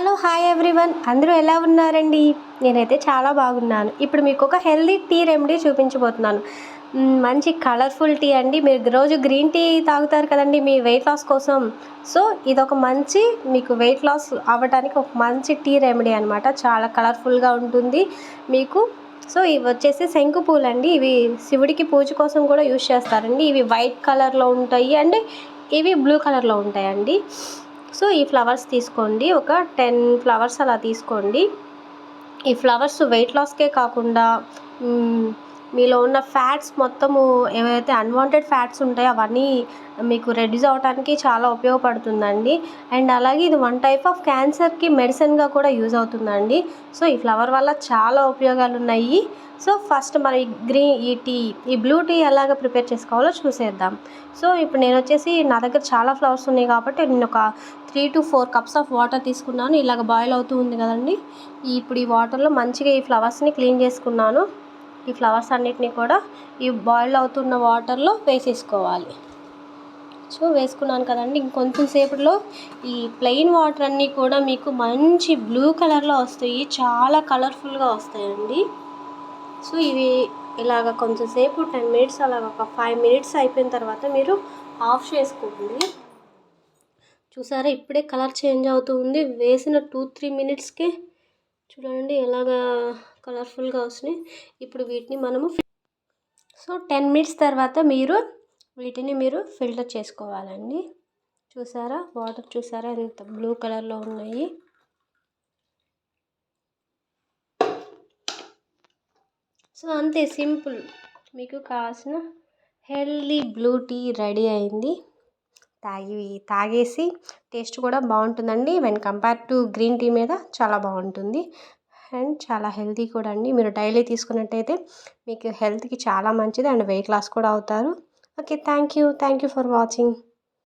Hello hi everyone. అందరూ ఎలా ఉన్నారండి? నేనైతే చాలా బాగున్నాను. ఇప్పుడు మీకు ఒక హెల్దీ టీ రెమెడీ చూపించబోతున్నాను. మంచి కలర్ఫుల్ టీ అండి. మీరు రోజు గ్రీన్ టీ తాగుతారు కదండి మీ వెయిట్ లాస్ కోసం. సో ఇది ఒక మంచి మీకు వెయిట్ లాస్ అవ్వడానికి ఒక మంచి టీ రెమెడీ అనమాట చాలా కలర్ఫుల్గా ఉంటుంది మీకు. సో ఇవి వచ్చేసి శంకు పూలు అండి ఇవి శివుడికి పూజ కోసం కూడా యూజ్ చేస్తారండి. ఇవి వైట్ కలర్లో ఉంటాయి అండ్ ఇవి బ్లూ కలర్లో ఉంటాయండి. సో ఈ ఫ్లవర్స్ తీసుకోండి. ఒక టెన్ ఫ్లవర్స్ అలా తీసుకోండి. ఈ ఫ్లవర్స్ వెయిట్ లాస్కే కాకుండా మీలో ఉన్న ఫ్యాట్స్ మొత్తము ఏవైతే అన్వాంటెడ్ ఫ్యాట్స్ ఉంటాయో అవన్నీ మీకు రెడ్యూస్ అవడానికి చాలా ఉపయోగపడుతుందండి. అండ్ అలాగే ఇది వన్ టైప్ ఆఫ్ క్యాన్సర్కి మెడిసిన్గా కూడా యూజ్ అవుతుందండి. సో ఈ ఫ్లవర్ వల్ల చాలా ఉపయోగాలు ఉన్నాయి సో ఫస్ట్ మనం ఈ గ్రీన్ ఈ టీ ఈ బ్లూ టీ ఎలాగ ప్రిపేర్ చేసుకోవాలో చూసేద్దాం. సో ఇప్పుడు నేను వచ్చేసి నా దగ్గర చాలా ఫ్లవర్స్ ఉన్నాయి కాబట్టి నేను ఒక three to four cups of water తీసుకున్నాను. ఇలాగ బాయిల్ అవుతూ ఉంది కదండి. ఇప్పుడు ఈ వాటర్లో మంచిగా ఈ ఫ్లవర్స్ని క్లీన్ చేసుకున్నాను. ఈ ఫ్లవర్స్ అన్నిటినీ కూడా ఈ బాయిల్ అవుతున్న వాటర్లో వేసేసుకోవాలి. సో వేసుకున్నాను కదండి. ఇంకొంచెం సేపులో ఈ ప్లెయిన్ వాటర్ అన్నీ కూడా మీకు మంచి బ్లూ కలర్లో వస్తాయి. చాలా కలర్ఫుల్గా వస్తాయండి. సో ఇవి ఇలాగ కొంచెం సేపు టెన్ మినిట్స్ అలాగ ఒక ఫైవ్ మినిట్స్ అయిపోయిన తర్వాత మీరు ఆఫ్ చేసుకోండి. చూసారా? ఇప్పుడే కలర్ చేంజ్ అవుతూ ఉంది. వేసిన టూ త్రీ మినిట్స్కే చూడండి ఎలాగా కలర్ఫుల్గా వస్తున్నాయి ఇప్పుడు వీటిని మనము సో టెన్ మినిట్స్ తర్వాత మీరు వీటిని మీరు ఫిల్టర్ చేసుకోవాలండి. చూసారా? వాటర్ చూసారా? ఎంత బ్లూ కలర్లో ఉన్నాయి. సో అంతే సింపుల్. మీకు కావాల్సిన హెల్దీ బ్లూ టీ రెడీ అయింది. తాగి తాగేసి టేస్ట్ కూడా బాగుంటుందండి when compare to green tea మీద చాలా బాగుంటుంది అండ్ చాలా హెల్తీ కూడా అండి. మీరు డైలీ తీసుకున్నట్టయితే మీకు హెల్త్కి చాలా మంచిది అండ్ వెయిట్ లాస్ కూడా అవుతారు. Okay thank you thank you for watching.